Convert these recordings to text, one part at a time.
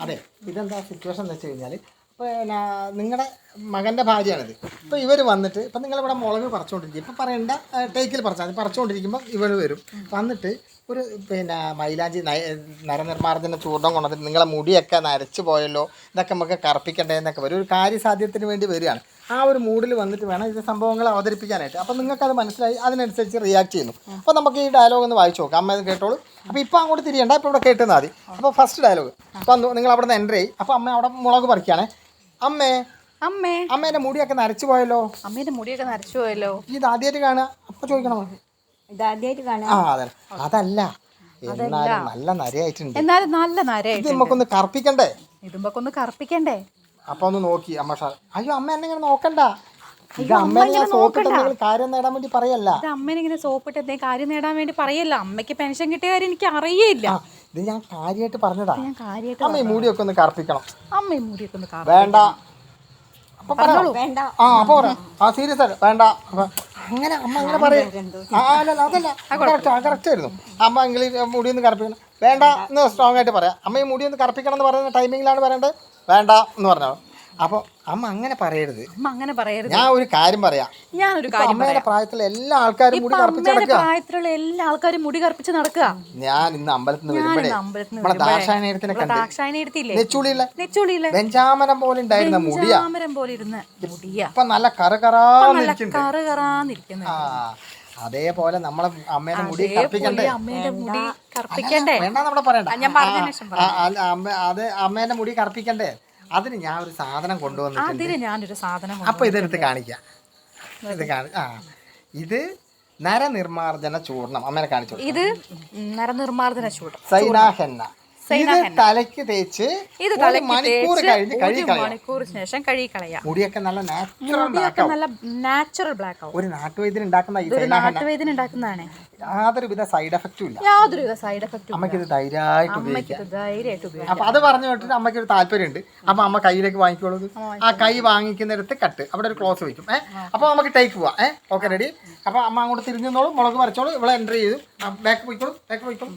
അതെ ഇതെന്താ സിറ്റുവേഷൻ എന്ന് വെച്ച് കഴിഞ്ഞാൽ പിന്നെ നിങ്ങളുടെ മകന്റെ ഭാര്യയാണിത്. ഇപ്പോൾ ഇവർ വന്നിട്ട് ഇപ്പം നിങ്ങളിവിടെ മുളക് പറിച്ചുകൊണ്ടിരിക്കും ഇപ്പം പറയണ്ട ടേക്കിൽ പറിച്ചാൽ പറിച്ചുകൊണ്ടിരിക്കുമ്പോൾ ഇവർ വരും. വന്നിട്ട് ഒരു പിന്നെ മൈലാഞ്ചി നരനിർമ്മാർജന ചൂർണം കൊണ്ടുവന്നിട്ട് നിങ്ങളെ മുടിയൊക്കെ നരച്ചു പോയല്ലോ ഇതൊക്കെ നമുക്ക് കറുപ്പിക്കണ്ടേ എന്നൊക്കെ വരും. ഒരു കാര്യസാധ്യത്തിന് വേണ്ടി വരികയാണ്. ആ ഒരു മൂഡിൽ വന്നിട്ട് വേണം ഇത് സംഭവങ്ങൾ അവതരിപ്പിക്കാനായിട്ട്. അപ്പം നിങ്ങൾക്കത് മനസ്സിലായി അതിനനുസരിച്ച് റിയാക്ട് ചെയ്യുന്നു. അപ്പോൾ നമുക്ക് ഈ ഡയലോഗ് ഒന്ന് വായിച്ചു നോക്കാം. അമ്മ കേട്ടോളൂ. അപ്പോൾ ഇപ്പോൾ അങ്ങോട്ട് തിരിയണ്ട ഇപ്പോൾ ഇവിടെ കേട്ടുന്നാൽ മതി. അപ്പോൾ ഫസ്റ്റ് ഡയലോഗ് വന്നു നിങ്ങൾ അവിടെ നിന്ന് എന്റർ ചെയ്യും. അപ്പോൾ അമ്മ അവിടെ മുളക് പറിക്കുകയാണേ. അമ്മേ. അമ്മേ. അമ്മേന്റെ മുടിയൊക്കെ നരച്ചു പോയല്ലോ. അമ്മേന്റെ മുടിയൊക്കെ നരച്ചു പോയല്ലോ. ഇത് ആദ്യമായിട്ട് കാണാ അപ്പൊ ചോദിക്കണം കാണാം ആ അതെ അതല്ല. എന്നാലും നല്ല നരയായിട്ടുണ്ട്. എന്നാലും നല്ല ഇത് നരയായിട്ട് നമുക്കൊന്ന് കറുപ്പിക്കണ്ടേ? ഇതുമ്പൊക്കെ ഒന്ന് കറുപ്പിക്കണ്ടേ? അപ്പൊ ഒന്ന് നോക്കി അമ്മ ഷാ. അയ്യോ അമ്മ എന്നെ ഇങ്ങനെ നോക്കണ്ട. ഇത് അമ്മേനെ ഞാൻ സോപ്പിട്ട് കാര്യം നേടാൻ വേണ്ടി പറയല്ല. ഇത് അമ്മേനെ ഇങ്ങനെ സോപ്പിട്ട് എന്തെങ്കിലും കാര്യം നേടാൻ വേണ്ടി പറയല്ല. അമ്മയ്ക്ക് പെൻഷൻ കിട്ടിയ കാര്യം എനിക്ക് അറിയില്ല ഇത് ഞാൻ കാര്യമായിട്ട് പറഞ്ഞതാ. ഞാൻ കാര്യമായിട്ട് അമ്മ മുടിയൊക്കെ ഒന്ന് കറുപ്പിക്കണം. അമ്മ മൂടിയൊക്കെ ഒന്ന് കറു വേണ്ട. അപ്പൊ പറഞ്ഞോളൂ. വേണ്ട. ആ അപ്പൊ പറയാം ആ സീരിയസ് ആയിട്ട്. വേണ്ട. അപ്പൊ അങ്ങനെ അമ്മ അങ്ങനെ പറയും. ആ അല്ലല്ല അതല്ല. കറക്റ്റ് കറക്റ്റ് ആയിരുന്നു. അമ്മ എങ്കിൽ മുടി ഒന്ന് കറുപ്പിക്കണം. വേണ്ട. എന്ന് സ്ട്രോങ് ആയിട്ട് പറയാം. അമ്മ ഈ മുടി ഒന്ന് കറുപ്പിക്കണം എന്ന് പറയുന്ന ടൈമിങ്ങിലാണ് പറയേണ്ടത്. വേണ്ട എന്ന് പറഞ്ഞോ അപ്പോൾ അമ്മ അങ്ങനെ പറയരുത്. അമ്മ അങ്ങനെ പറയരുത്. ഞാൻ ഒരു കാര്യം പറയാം. ഞാൻ ഒരു കാര്യം അമ്മയുടെ പ്രായത്തിലെ എല്ലാ ആൾക്കാരും മുടി കറുപ്പിച്ച് നടക്കുക പ്രായത്തിലുള്ള എല്ലാ ആൾക്കാരും മുടി കറുപ്പിച്ച് നടക്കുക ഞാൻ ഇന്ന് അമ്പലത്തിൽ നിന്ന് വരുമ്പോഴേ നമ്മളെ കണ്ട്. ദാക്ഷായണി എടുത്തില്ലേ നെച്ചുളിയിലെ വെഞ്ചാമരം പോലെ ഉണ്ടായിരുന്ന മുടിയ. വെഞ്ചാമരം പോലെ ഇരുന്ന മുടിയാ. ഇപ്പൊ നല്ല നല്ല കറകറാന്നിരിക്കുന്നുണ്ട്. കറ് കറാന്നിരിക്കുന്നു ആ അതേപോലെ നമ്മളെ അമ്മേനെ മുടി കറുപ്പിക്കണ്ടേ? അമ്മേന്റെ മുടി കറുപ്പിക്കണ്ടേ? വേണ്ട നമ്മുടെ പറയണ്ട. അമ്മ അത് അമ്മേന്റെ മുടി കറുപ്പിക്കണ്ടേ? അതിന് ഞാൻ ഒരു സാധനം കൊണ്ടുവന്നിട്ടുണ്ട്. അതിന് ഞാനൊരു സാധനം അപ്പൊ ഇതെടുത്ത് കാണിക്കാം. ഇത് കാണി ആ. ഇത് നരനിർമാർജന ചൂർണം അമ്മേനെ കാണിച്ചു ഇത് നരനിർമ്മാർജന ചൂട് സൈനാഹെന്ന ഇത് തലയ്ക്ക് തേച്ച് ഇത് മണിക്കൂർ കഴിഞ്ഞ് മണിക്കൂറിന് ശേഷം കഴുകി കളയാം. മുടിയൊക്കെ നല്ല നാച്ചുറൽ നല്ല നാച്ചുറൽ ബ്ലാക്ക് ആവും. ഒരു നാട്ടുവൈദ്യൻ ഉണ്ടാക്കുന്ന ഈ നാട്ടുവേദന ഉണ്ടാക്കുന്നതാണ്. യാതൊരുവിധ സൈഡ് എഫക്റ്റും ഇല്ല. യാതൊരുവിധ സൈഡ് എഫക്റ്റും അമ്മയ്ക്ക് ഇത് ധൈര്യമായിട്ട് ഉപയോഗിക്കാം. അപ്പൊ അത് പറഞ്ഞു കേട്ടിട്ട് അമ്മയ്ക്ക് ഒരു താല്പര്യമുണ്ട്. അപ്പൊ അമ്മ കയ്യിലേക്ക് വാങ്ങിക്കോളൂ ആ കൈ വാങ്ങിക്കുന്നിടത്ത് കട്ട് അവിടെ ഒരു ക്ലോസ് വെക്കും. ഏഹ് അപ്പൊ നമുക്ക് ടേക്ക് പോവാം. ഏഹ് ഓക്കെ റെഡി അപ്പൊ അമ്മ അങ്ങോട്ട് തിരിഞ്ഞോളൂ മുളക് മറിച്ചോളൂ ഇവിടെ എന്റർ ചെയ്തു. ബാക്ക് പോയിക്കോളൂ ബാക്ക് പോയിക്കോളൂ.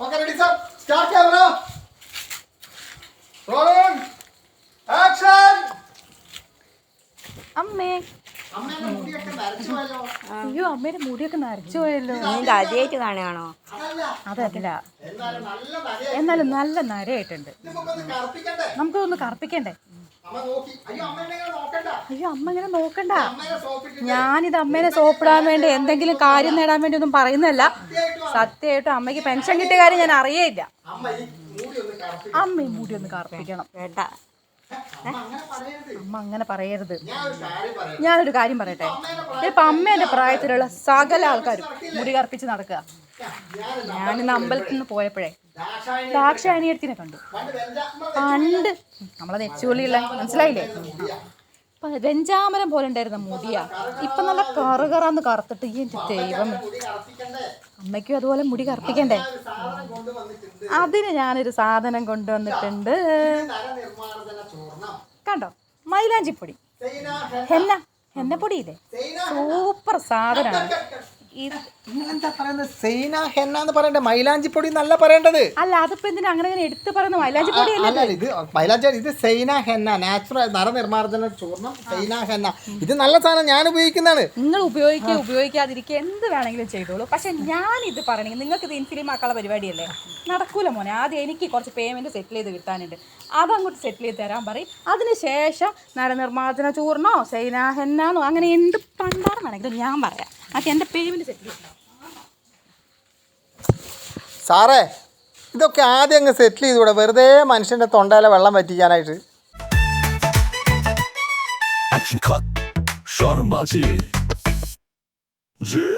Okay ready sir start camera rolling action അമ്മേ. അയ്യോ അമ്മേന്റെ മുടിയൊക്കെ നരച്ചു പോയല്ലോ. ആദ്യമായിട്ട് കാണുകയാണോ? അതല്ല. അതല്ല. എന്നാലും നല്ല നരയായിട്ടുണ്ട്. ഇത് നമുക്കൊന്ന് കറുപ്പിക്കണ്ടേ? നമുക്കൊന്ന് കറുപ്പിക്കണ്ടേ? അമ്മ നോക്കി. അയ്യോ അമ്മ ഇങ്ങനെ നോക്കണ്ട. ഞാനിത് അമ്മേനെ സോപ്പിടാൻ വേണ്ടി എന്തെങ്കിലും കാര്യം നേടാൻ വേണ്ടി ഒന്നും പറയുന്നതല്ല. സത്യമായിട്ടും അമ്മയ്ക്ക് പെൻഷൻ കിട്ടിയ കാര്യം ഞാൻ അറിയേയില്ല. അമ്മ ഈ മുടി ഒന്ന് കറുപ്പി അമ്മ ഈ മുടി ഒന്ന് കറുപ്പിക്കണം. വേണ്ട. അമ്മ അങ്ങനെ പറയരുത്. അമ്മ അങ്ങനെ പറയരുത്. ഞാൻ ഒരു കാര്യം പറയാം ഞാനൊരു കാര്യം പറയട്ടെ? ഇപ്പൊ അമ്മേന്റെ പ്രായത്തിലുള്ള സകല ആൾക്കാരും മുടി കറുപ്പിച്ച് നടക്കുക. ഞാനിന്ന് അമ്പലത്തിൽ നിന്ന് പോയപ്പോഴേ ദാക്ഷായണി ദാക്ഷായണിയത്തിനെ കണ്ടു. പണ്ട് നമ്മളത് നെച്ചുകൊള്ളിയുള്ള മനസ്സിലായില്ലേ? വെഞ്ചാമരം പോലെ ഉണ്ടായിരുന്ന മുടിയാ. ഇപ്പൊ നല്ല കറുകറാന്ന് കറുത്തിട്ട് ഈ എന്റെ ദൈവം അമ്മയ്ക്കും അതുപോലെ മുടി കറുപ്പിക്കണ്ടേ? അതിന് ഞാനൊരു സാധനം കൊണ്ടുവന്നിട്ടുണ്ട്. കണ്ടോ? മൈലാഞ്ചിപ്പൊടി. ഹെന്ന ഹെന്നപ്പൊടിയില്ലേ? സൂപ്പർ സാധനമാണ്. ഇത് എന്താ പറയുന്നത്? സൈന ഹെന്ന എന്ന് പറയണ്ടേ? മൈലാഞ്ചിപ്പൊടി എന്നല്ല പറയേണ്ടത്. അല്ല അതിപ്പോ എന്തിനാ അങ്ങനെ അങ്ങനെ എടുത്തു പറയുന്ന മൈലാഞ്ചിപ്പൊടി അല്ല അല്ല, ഇത്? മൈലാഞ്ചി ഇത് സൈന ഹെന്ന നാച്ചുറൽ നരനിർമ്മാർജന ചൂർണം സൈന ഹെന്ന. ഇത് നല്ല സാധനം ഞാൻ ഉപയോഗിക്കുന്നതാണ്. നിങ്ങൾ ഉപയോഗിക്കുക ഉപയോഗിക്കാതിരിക്കുക. എന്ത് വേണമെങ്കിലും ചെയ്തോളൂ. പക്ഷെ ഞാൻ ഇത് പറയണെങ്കിൽ നിങ്ങൾക്ക് ഇത് ഇൻഫിലിം ആക്കാനുള്ള പരിപാടിയല്ലേ? നടക്കൂല മോനെ. ആദ്യം എനിക്ക് കുറച്ച് പേയ്മെന്റ് സെറ്റിൽ ചെയ്ത് കിട്ടാനുണ്ട്. അതങ്ങോട്ട് സെറ്റിൽ ചെയ്ത് തരാൻ പറയും. അതിനുശേഷം നരനിർമ്മാർജന ചൂർണോ ഹെന്നോ അങ്ങനെ എന്ത് പണ്ടാണെന്നാണെങ്കിലും ഞാൻ പറയാം. എന്റെ സാറേ ഇതൊക്കെ ആദ്യം അങ്ങ് സെറ്റിൽ ചെയ്തുകൂടെ വെറുതെ മനുഷ്യന്റെ തൊണ്ടയിലെ വെള്ളം പറ്റിക്കാനായിട്ട് Action cut. Shot him, Bachi. Yeah.